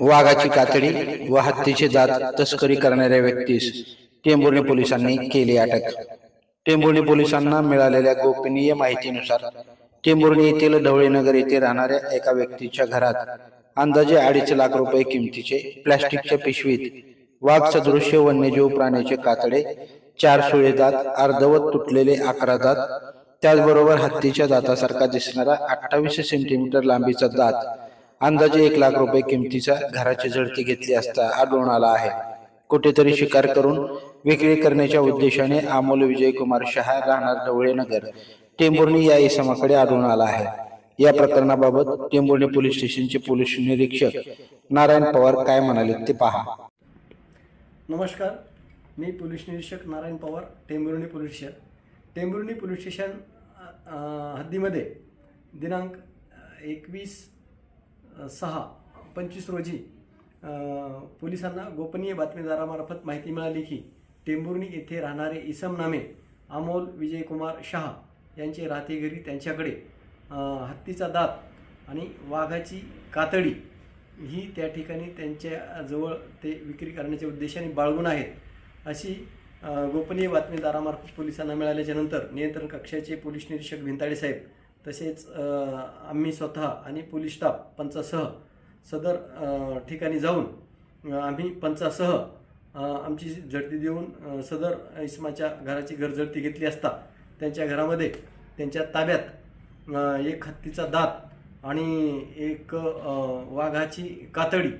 वाघाची कातडी व हत्तीचे दात तस्करी करणाऱ्या व्यक्तीस टेंभुर्णी पोलिसांनी केली अटक. टेंभुर्णी पोलिसांना मिळालेल्या गोपनीय माहितीनुसार टेंभुर्णी येथील ढवळेनगर येथे राहणाऱ्या एका व्यक्तीच्या घरात अंदाजे अडीच लाख रुपये किमतीचे प्लॅस्टिकच्या पिशवीत वाघ सदृश्य वन्यजीव प्राण्याचे कातडे चार सुळे दात अर्धवत तुटलेले अकरा दात त्याचबरोबर हत्तीच्या दातासारखा दिसणारा अठ्ठावीस सेंटीमीटर लांबीचा दात अंदाजे एक लाख रुपये किमतीचा घराची झडती घेतली असता आढळून आला आहे. कुठेतरी शिकार करून विक्री करण्याच्या उद्देशाने अमोल विजयकुमार शहा राहणार ढवळेनगर टेंभुर्णी या इसमाकडे आढळून आला आहे. या प्रकरणाबाबत टेंभुर्णी पोलीस स्टेशनचे पोलीस निरीक्षक नारायण पवार काय म्हणाले ते पहा. नमस्कार मी पोलीस निरीक्षक Narayan Pawar Tembhurni police station. Tembhurni police station हद्दीमध्ये दिनांक एकवीस सहा पंचवीस रोजी पोलिसांना गोपनीय बातमीदारामार्फत माहिती मिळाली की टेंभुर्णी येथे राहणारे इसम नामे अमोल विजयकुमार शहा यांचे राहते घरी त्यांच्याकडे. हत्तीचा दात आणि वाघाची कातडी ही त्या ठिकाणी त्यांच्या जवळ ते विक्री करण्याच्या उद्देशाने बाळगून आहेत. अशी गोपनीय बातमीदारामार्फत पोलिसांना मिळाल्याच्यानंतर नियंत्रण कक्षाचे पोलीस निरीक्षक भिंताडे साहेब तसेच आम्ही स्वतः आणि पोलीस स्टाफ पंचासह सदर ठिकाणी जाऊन आम्ही पंचासह आमची झडती देऊन सदर इस्माच्या घराची घरझडती घेतली असता त्यांच्या घरामध्ये त्यांच्या ताब्यात एक हत्तीचा दात आणि एक वाघाची कातडी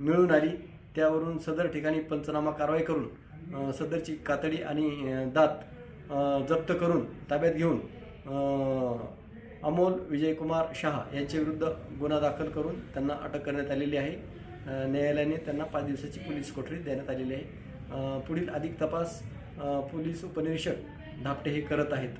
मिळून आली. त्यावरून सदर ठिकाणी पंचनामा कारवाई करून सदरची कातडी आणि दात जप्त करून ताब्यात घेऊन अमोल विजयकुमार शहा यांच्याविरुद्ध गुन्हा दाखल करून त्यांना अटक करण्यात आलेली आहे. न्यायालयाने त्यांना पाच दिवसाची पोलीस कोठडी देण्यात आलेली आहे. पुढील अधिक तपास पोलीस उपनिरीक्षक धापटे हे करत आहेत.